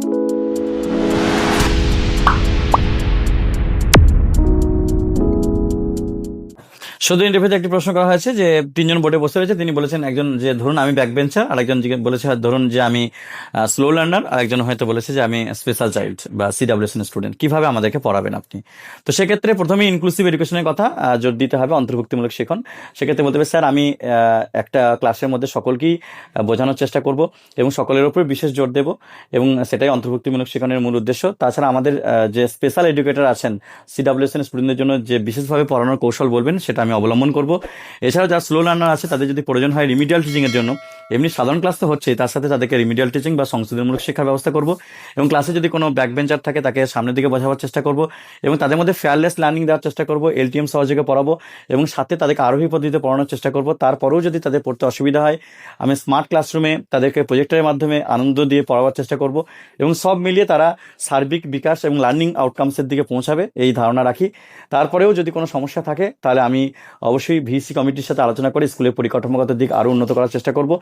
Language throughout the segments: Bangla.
you শুধু ইন্টারভিউতে একটি প্রশ্ন করা হয়েছে যে, তিনজন বোর্ডে বসে রয়েছে। তিনি বলেছেন, একজন যে, ধরুন আমি ব্যাক বেঞ্চার আরেকজন জিজ্ঞে- বলেছে, ধরুন যে আমি স্লো লার্নার আরেকজন হয়তো বলেছে যে আমি স্পেশাল চাইল্ড বা সিডাব্লিউএসএন স্টুডেন্ট কীভাবে আমাদেরকে পড়াবেন আপনি? তো সেক্ষেত্রে প্রথমে ইনক্লুসিভ এডুকেশনের কথা জোর দিতে হবে অন্তর্ভুক্তিমূলক শিখন। সেক্ষেত্রে বলতে হবে, স্যার, আমি একটা ক্লাসের মধ্যে সকলকেই বোঝানোর চেষ্টা করব এবং সকলের উপর বিশেষ জোর দেব এবং সেটাই অন্তর্ভুক্তিমূলক শিক্ষণের মূল উদ্দেশ্য। তাছাড়া আমাদের যে স্পেশাল এডুকেটর আছেন সিডাব্লিউএসএন স্টুডেন্টদের জন্য যে বিশেষভাবে পড়ানোর কৌশল বলবেন, সেটা আমি অবলম্বন করব। এছাড়াও যারা স্লো লার্নার আছে তাদের যদি প্রয়োজন হয় রিমিডিয়াল টিচিংয়ের জন্য এমনি সাধারণ ক্লাস তো হচ্ছেই, তার সাথে তাদেরকে রিমিডিয়াল টিচিং বা সংশোধনমূলক শিক্ষার ব্যবস্থা করব এবং ক্লাসে যদি কোনো ব্যাক বেঞ্চার থাকে, তাকে সামনের দিকে বোঝাবার চেষ্টা করব এবং তাদের মধ্যে ফেয়ারলেস লার্নিং দেওয়ার চেষ্টা করব এলটিএম সহযোগে পড়াবো এবং সাথে তাদেরকে আরোহী পদ্ধতিতে পড়ানোর চেষ্টা করব। তারপরেও যদি তাদের পড়তে অসুবিধা হয়, আমি স্মার্ট ক্লাসরুমে তাদেরকে প্রজেক্টরের মাধ্যমে আনন্দ দিয়ে পড়াবার চেষ্টা করব এবং সব মিলিয়ে তারা সার্বিক বিকাশ এবং লার্নিং আউটকামসের দিকে পৌঁছাবে, এই ধারণা রাখি। তারপরেও যদি কোনো সমস্যা থাকে, তাহলে আমি অবশ্যই ভিসি কমিটির সাথে আলোচনা করে স্কুলের পরিকাঠামোগত দিক আরও উন্নত করার চেষ্টা করব।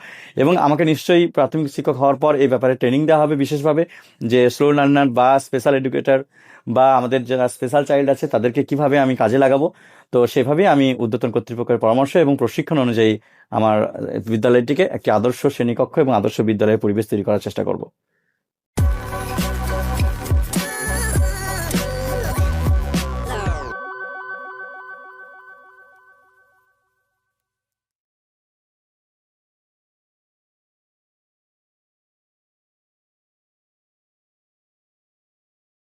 এবং আমাকে নিশ্চয়ই প্রাথমিক শিক্ষক হওয়ার পর এই ব্যাপারে ট্রেনিং দেওয়া হবে বিশেষভাবে যে স্লো লার্নার বা স্পেশাল এডুকেটার বা আমাদের যারা স্পেশাল চাইল্ড আছে, তাদেরকে কীভাবে আমি কাজে লাগাবো? তো সেভাবেই আমি উদ্যতন কর্তৃপক্ষের পরামর্শ এবং প্রশিক্ষণ অনুযায়ী আমার বিদ্যালয়টিকে একটি আদর্শ শ্রেণীকক্ষ এবং আদর্শ বিদ্যালয়ের পরিবেশ তৈরি করার চেষ্টা করব।